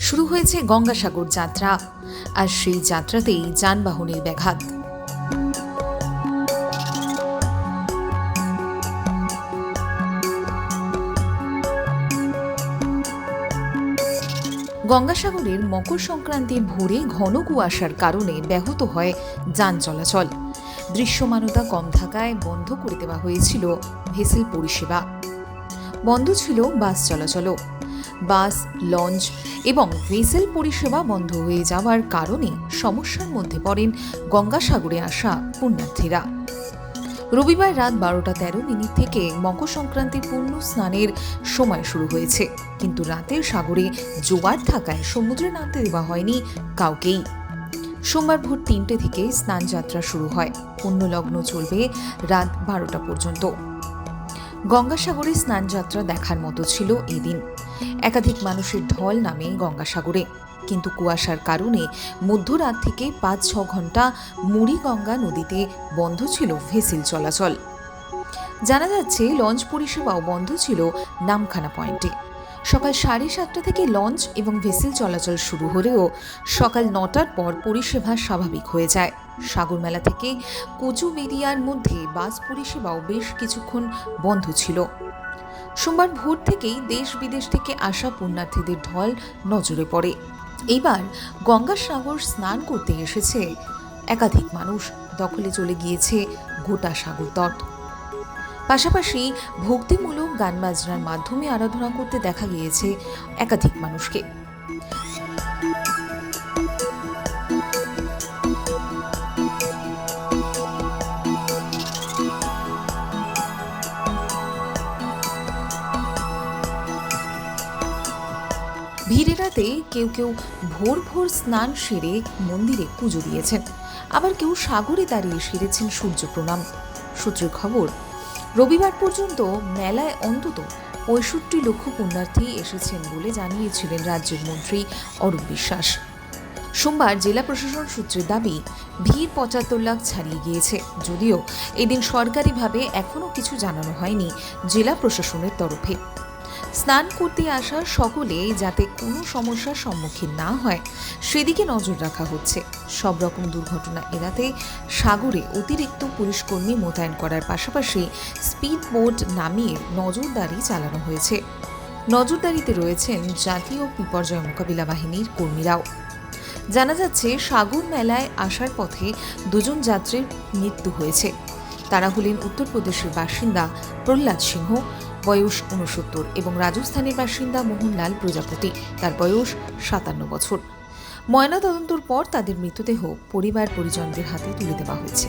শুরু হয়েছে গঙ্গাসাগর যাত্রা, আর সেই যাত্রাতেই যানবাহনের ব্যাঘাত। গঙ্গাসাগরের মকর সংক্রান্তির ভোরে ঘন কুয়াশার কারণে ব্যাহত হয় যান চলাচল। দৃশ্যমানতা কম থাকায় বন্ধ করে দেওয়া হয়েছিল ভেসেল পরিষেবা। বন্ধ ছিল বাস চলাচলও। বাস, লঞ্চ এবং ভেসেল পরিষেবা বন্ধ হয়ে যাওয়ার কারণে সমস্যার মধ্যে পড়েন গঙ্গাসাগরে আসা পুণ্যার্থীরা। রবিবার রাত বারোটা তেরো মিনিট থেকে মকর সংক্রান্তির পূর্ণ স্নানের সময় শুরু হয়েছে। কিন্তু রাতের সাগরে জোয়ার থাকায় সমুদ্রে নামতে দেওয়া হয়নি কাউকেই। সোমবার ভোর তিনটে থেকে স্নান যাত্রা শুরু হয়। পুণ্যলগ্ন চলবে রাত বারোটা পর্যন্ত। গঙ্গাসাগরে স্নানযাত্রা দেখার মতো ছিল এদিন। একাধিক মানুষের ঢল নামে গঙ্গাসাগরে। কিন্তু কুয়াশার কারণে মধ্যরাত থেকে পাঁচ ছ ঘণ্টা মুড়িগঙ্গা নদীতে বন্ধ ছিল ভেসিল চলাচল। জানা যাচ্ছে, লঞ্চ পরিষেবাও বন্ধ ছিল নামখানা পয়েন্টে। সকাল সাড়ে সাতটা থেকে লঞ্চ এবং ভেসেল চলাচল শুরু হলেও সকাল নটার পর পরিষেবা স্বাভাবিক হয়ে যায়। সাগরমেলা থেকে কোচুবেরিয়ার মধ্যে বাস পরিষেবাও বেশ কিছুক্ষণ বন্ধ ছিল। সোমবার ভোর থেকেই দেশ বিদেশ থেকে আসা পুণ্যার্থীদের ঢল নজরে পড়ে। এইবার গঙ্গাসাগর স্নান করতে এসেছে একাধিক মানুষ। দখলে চলে গিয়েছে গোটা সাগর তট পাশাপাশি ভক্তিমূলক গান বাজনার মাধ্যমে আরাধনা করতে দেখা গিয়েছে একাধিক মানুষকে। ভিড়ে রাতে কেউ কেউ ভোর ভোর স্নান সেরে মন্দিরে পুজো দিয়েছেন। আবার কেউ সাগরে দাঁড়িয়ে সেরেছেন সূর্য প্রণাম। সূত্রের খবর রবিবার পর্যন্ত মেলায় অন্তত পঁয়ষট্টি লক্ষ পুণ্যার্থী এসেছেন বলে জানিয়েছিলেন রাজ্যের মন্ত্রী অরূপ বিশ্বাস। সোমবার জেলা প্রশাসন সূত্রের দাবি, ভিড় পঁচাত্তর লাখ ছাড়িয়ে গিয়েছে। যদিও এদিন সরকারিভাবে এখনও কিছু জানানো হয়নি জেলা প্রশাসনের তরফে। স্নান করতে আসা সকলে যাতে কোনো সমস্যার সম্মুখীন না হয়, সেদিকে নজর রাখা হচ্ছে। সব রকম দুর্ঘটনা এড়াতে সাগরে অতিরিক্ত পুলিশকর্মী মোতায়েন করার পাশাপাশি স্পিড বোট নামিয়ে নজরদারি চালানো হয়েছে। নজরদারিতে রয়েছেন জাতীয় বিপর্যয় মোকাবিলা বাহিনীর কর্মীরাও। জানা যাচ্ছে, সাগর মেলায় আসার পথে দুজন যাত্রীর মৃত্যু হয়েছে। তারা হলেন উত্তরপ্রদেশের বাসিন্দা প্রহ্লাদ সিংহ বয়স উনসত্তর এবং রাজস্থানের বাসিন্দা মোহনলাল প্রজাপতি। তার বয়স সাতান্ন বছর। ময়নাতদন্তর পর তাদের মৃতদেহ পরিবার পরিজনদের হাতে তুলে দেওয়া হয়েছে।